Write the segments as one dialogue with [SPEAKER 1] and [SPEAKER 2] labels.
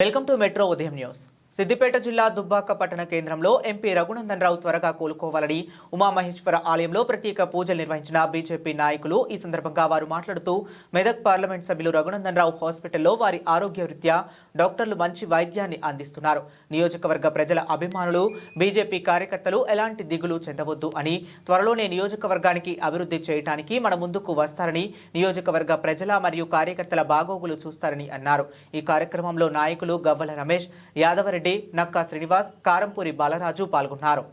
[SPEAKER 1] Welcome to metro ఉదయం news. Siddipet జిల్లా దుబ్బాక పట్టణ కేంద్రంలో ఎంపీ రఘునందన్ రావు త్వరగా కోలుకోవాలని ఉమామహేశ్వర ఆలయంలో ప్రత్యేక పూజలు నిర్వహించిన బీజేపీ నాయకులు ఈ సందర్భంగా వారు మాట్లాడుతూ మెదక్ పార్లమెంట్ సభ్యులు రఘునందన్ రావు హాస్పిటల్లో వారి ఆరోగ్య రీత్యా డాక్టర్లు మంచి వైద్యాన్ని అందిస్తున్నారు. నియోజకవర్గ ప్రజల అభిమానులు బీజేపీ కార్యకర్తలు ఎలాంటి దిగులు చెందవద్దు అని త్వరలోనే నియోజకవర్గానికి అభివృద్ధి చేయడానికి మన ముందుకు వస్తారని నియోజకవర్గ ప్రజల మరియు కార్యకర్తల బాగోగులు చూస్తారని అన్నారు. ఈ కార్యక్రమంలో నాయకులు గవ్వల రమేష్ యాదవరెడ్డి నక్కా శ్రీనివాస్ కారంపూరి బాలరాజు పాల్గొన్నారు.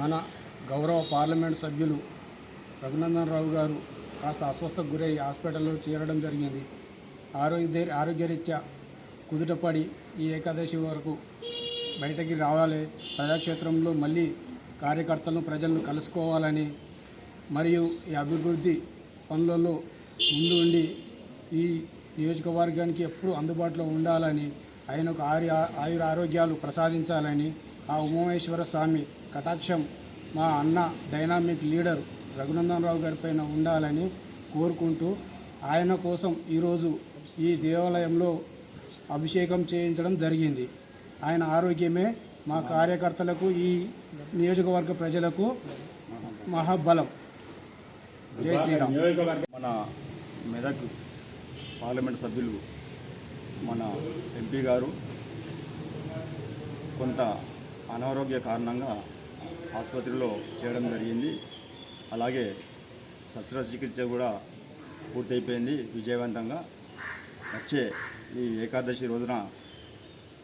[SPEAKER 2] మన గౌరవ పార్లమెంట్ సభ్యులు రఘునందన్ రావు గారు కాస్త అస్వస్థకు గురై హాస్పిటల్లో చేరడం జరిగింది. ఆరోగ్య ఆరోగ్యరీత్యా కుదుటపడి ఈ ఏకాదశి వరకు బయటకి రావాలి. ప్రజాక్షేత్రంలో మళ్ళీ కార్యకర్తలను ప్రజలను కలుసుకోవాలని మరియు ఈ అభివృద్ధి పనులలో ముందు ఉండి ఈ నియోజకవర్గానికి ఎప్పుడూ అందుబాటులో ఉండాలని ఆయనకు ఆరి ఆయుర ఆరోగ్యాలు ప్రసాదించాలని ఆ ఉమామేశ్వర స్వామి కటాక్షం మా అన్న డైనామిక్ లీడర్ రఘునందనరావు గారి పైన ఉండాలని కోరుకుంటూ ఆయన కోసం ఈరోజు ఈ దేవాలయంలో అభిషేకం చేయించడం జరిగింది. ఆయన ఆరోగ్యమే మా కార్యకర్తలకు ఈ నియోజకవర్గ ప్రజలకు మహాబలం. జై శ్రీరామ్.
[SPEAKER 3] మన మెదక్ పార్లమెంట్ సభ్యులు మన ఎంపీ గారు కొంత అనారోగ్య కారణంగా ఆసుపత్రిలో చేయడం జరిగింది. అలాగే శస్త్రచికిత్స కూడా పూర్తయిపోయింది విజయవంతంగా. వచ్చే ఈ ఏకాదశి రోజున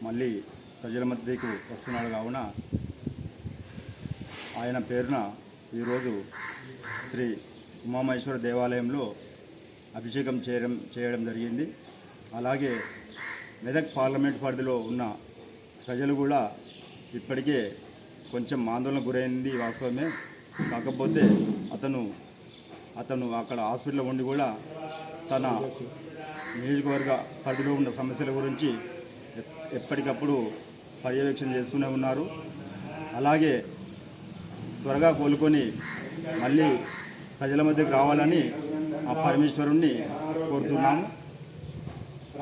[SPEAKER 3] మళ్ళీ ప్రజల మధ్యకు వస్తున్నాడు కావున ఆయన పేరున ఈరోజు శ్రీ ఉమామహేశ్వర దేవాలయంలో అభిషేకం చేయడం చేయడం జరిగింది. అలాగే మెదక్ పార్లమెంట్ పరిధిలో ఉన్న ప్రజలు కూడా ఇప్పటికే కొంచెం ఆందోళన గురైంది వాస్తవమే. కాకపోతే అతను అతను అక్కడ హాస్పిటల్లో ఉండి కూడా తన నియోజకవర్గ పరిధిలో ఉన్న సమస్యల గురించి ఎప్- ఎప్పటికప్పుడు పర్యవేక్షణ చేస్తూనే ఉన్నారు. అలాగే త్వరగా కోలుకొని మళ్ళీ ప్రజల మధ్యకు రావాలని ఆ పరమేశ్వరుణ్ణి కోరుతున్నాము.